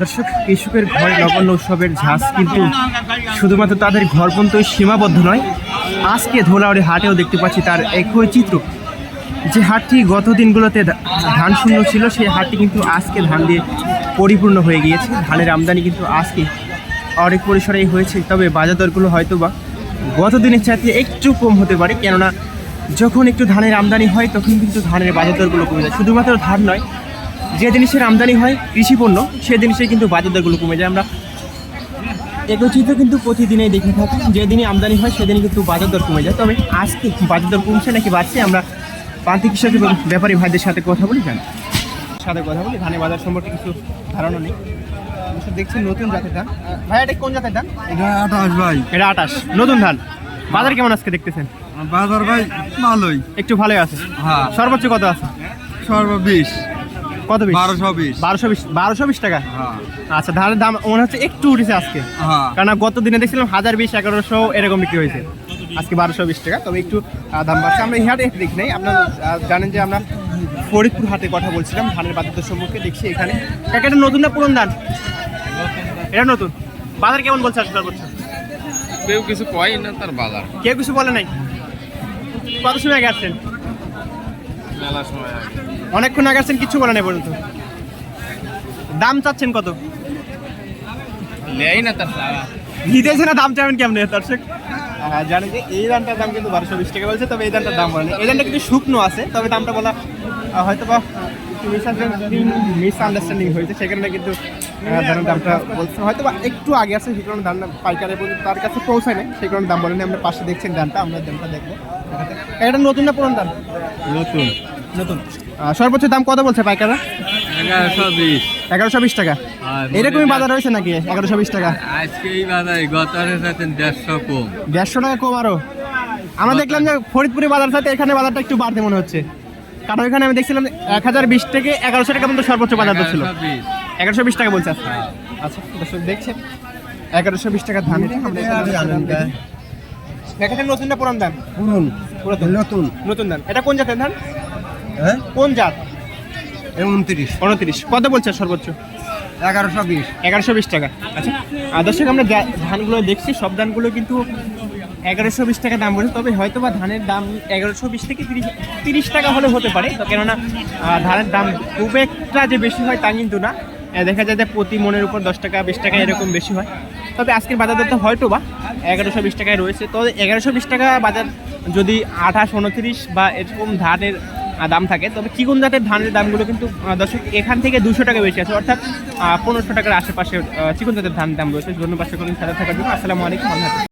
দর্শক, কৃষকের ঘরে নবান্ন উৎসবের ঝাঁস কিন্তু শুধুমাত্র তাদের ঘর পর্যন্ত সীমাবদ্ধ নয়। আজকে ধোলাউড়ি হাটেও দেখতে পাচ্ছি তার একই চিত্র। যে হাটটি গত দিনগুলোতে ধান শূন্য ছিল, সেই হাটটি কিন্তু আজকে ধান দিয়ে পরিপূর্ণ হয়ে গিয়েছে। ধানের আমদানি কিন্তু আজকে অনেক পরিসরেই হয়েছে, তবে বাজার দরগুলো হয়তো বা গত দিনের চাইতে একটু কম হতে পারে। কেননা, যখন একটু ধানের আমদানি হয়, তখন কিন্তু ধানের বাজার দরগুলো কমে যায়। শুধুমাত্র ধান নয় যে জিনিসের আমদানি হয় কৃষি পণ্য সে জিনিসের কিন্তু বাজার দরগুলো কমে যায়। আমরা একই চিত্র কিন্তু প্রতিদিনেই দেখে থাকি যেদিনই আমদানি হয় সেদিনই কিন্তু বাজার দর কমে যায়। তবে আজকে বাজার দর কমছে নাকি বাড়ছে আমরা প্রান্তিক কৃষক এবং ব্যাপারী ভাইদের সাথে কথা বলি জানি। সাথে কথা বলি ধানের বাজার সম্পর্কে কিছু ধারণা নেই। দেখছি নতুন জাতের ধান। ভাই এটা কোন জাতের ধান? এটা আঠাশ ভাই। এটা আটাশ। নতুন ধান। বাজার কেমন আজকে দেখতেছেন? বাজার ভাই ভালোই। একটু ভালোই আছে। হ্যাঁ। সর্বোচ্চ কত আছে? সর্ববিশ কত বিশ বারোশো বিশ বারোশো বিশ বারোশো বিশ টাকা? হ্যাঁ। আচ্ছা ধানের দাম মনে হচ্ছে একটু উঠেছে আজকে। হ্যাঁ। কারণ গত দিনে দেখছিলাম হাজার বিশ এগারোশো এরকম বিক্রি হয়েছে। আজকে বারোশো বিশ টাকা তবে একটু দাম বাড়ছে। আমরা এই হাটে একটু দেখি নাই। আপনারা জানেন যে আমরা ফরিদপুর হাটে কথা বলছিলাম। ধানের বাজার সম্পর্কে দেখছি এখানে। কাকা এটা নতুন না পুরন ধান? এটা নতুন। বাজার কেমন বলছে আজকে সর্বোচ্চ কেউ কিছু কয় না তার বাজার। কেউ কিছু বলে নাই? কত সময় আগে আসছেন মেলা সময় আগে। অনেকক্ষণ আগে আসছেন কিছু বলে নাই পর্যন্ত। দাম চাচ্ছেন কত? নেই না তার নিতেছে দিতেছে না দাম চাবেন কেমন দর্শক? জানি যে এই ধানটার দাম কিন্তু বারোশো বিশ টাকা বলছে তবে এই ধানটার দাম বলেনি। এই ধানটা কিন্তু শুকনো আছে তবে দামটা বলা হয়তো বা মিস আন্ডারস্ট্যান্ডিং হয়েছে সেখানে কিন্তু ধানের দামটা বলছে হয়তো বা একটু আগে আছে সেই কারণে দাম পাইকারে পর্যন্ত তার কাছে পৌঁছায় না সেই কারণে দাম বলেনি। আমরা পাশে দেখছেন ধানটা আমরা দামটা দেখব। এটা নতুন না পুরনো দাম? নতুন। নতুন। সর্বোচ্চ দাম কত বলছে পাইকাররা? এগারোশো বিশ। টাকা। এরকমই বাজার হয়েছে নাকি এগারোশো বিশ টাকা? আজকে এই বাজারে সাথে দেড়শো কম। দেড়শো টাকা কম আরও। আমরা দেখলাম যে ফরিদপুরে বাজার সাথে এখানে বাজারটা একটু বাড়তে মনে হচ্ছে। কারণ এখানে আমি দেখছিলাম এক হাজার বিশ থেকে এগারোশো টাকা পর্যন্ত সর্বোচ্চ বাজার ছিল। এগারোশো বিশ টাকা বলছে। আচ্ছা দর্শক দেখছেন? এগারোশো বিশ টাকা ধান এখানে নতুন না পুরান ধান পুরন পুরাতন। নতুন। নতুন ধান এটা কোন জাতের ধান? হ্যাঁ? কোন জাত? উনত্রিশ। উনত্রিশ। কত বলছে সর্বোচ্চ? এগারোশো বিশ। এগারোশো বিশ টাকা। আচ্ছা আর দর্শক আমরা ধানগুলো দেখছি সব ধানগুলো কিন্তু এগারোশো বিশ টাকা দাম বলছে। তবে হয়তো বা ধানের দাম এগারোশো বিশ থেকে তিরিশ তিরিশ টাকা হলে হতে পারে। তো কেননা ধানের দাম খুব একটা যে বেশি হয় তা কিন্তু না। দেখা যায় যে প্রতি মনের উপর দশ টাকা, বিশ টাকা এরকম বেশি হয়। তবে আজকের বাজার তো হয়তো বা এগারোশো বিশ টাকায় রয়েছে। তো এগারোশো বিশ টাকা বাজার যদি আঠাশ, উনত্রিশ বা এরকম ধানের দাম থাকে, তবে চিকুন জাতের ধানের দামগুলো কিন্তু দর্শক, এখান থেকে দুশো টাকা বেশি আছে। অর্থাৎ পনেরোশো টাকার আশেপাশে চিকুন জাতের ধান দাম রয়েছে। ধন্যবাদ সকলের সাথে থাকার জন্য। আসসালামু আলাইকুম, আল্লাহ।